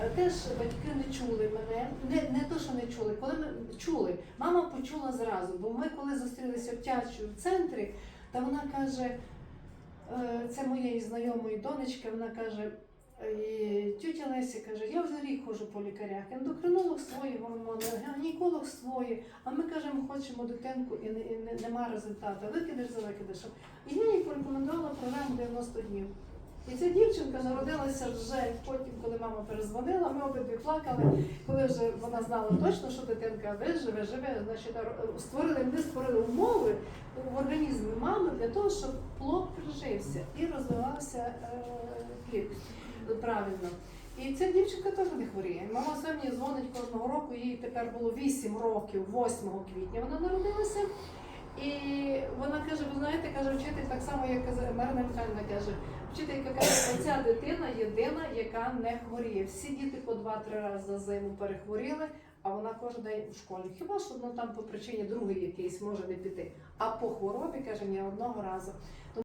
Е, Теж батьки не чули мене, не, не то, що не чули, коли ми чули, мама почула зразу, бо ми коли зустрілися в тячу в центрі, та вона каже, е, це моєї знайомої донечки, вона каже, е, тютя Лесі каже, я вже рік ходжу по лікарях, ендокринолог свої гормони, гінеколог свої, а ми кажемо, хочемо дитинку і, не, і не, нема результату. Викидеш за викидишем. І я їй порекомендувала програму 90 днів. І ця дівчинка народилася вже потім, коли мама перезвонила, ми обидві плакали, коли вже вона знала точно, що дитинка виживе, живе, значить створили, ми створили умови в організмі мами для того, щоб плод прижився і розвивався е, плід правильно. І ця дівчинка теж не хворіє. Мама мені дзвонить кожного року, їй тепер було 8 років, 8 квітня вона народилася. І вона каже: ви знаєте, каже, вчитель так само, як Марина Михайлівна каже, вчителька каже, оця дитина єдина, яка не хворіє. Всі діти по 2-3 рази за зиму перехворіли, а вона кожен день в школі. Хіба що ну, там по причині другої якийсь може не піти. А по хворобі, каже, ні одного разу.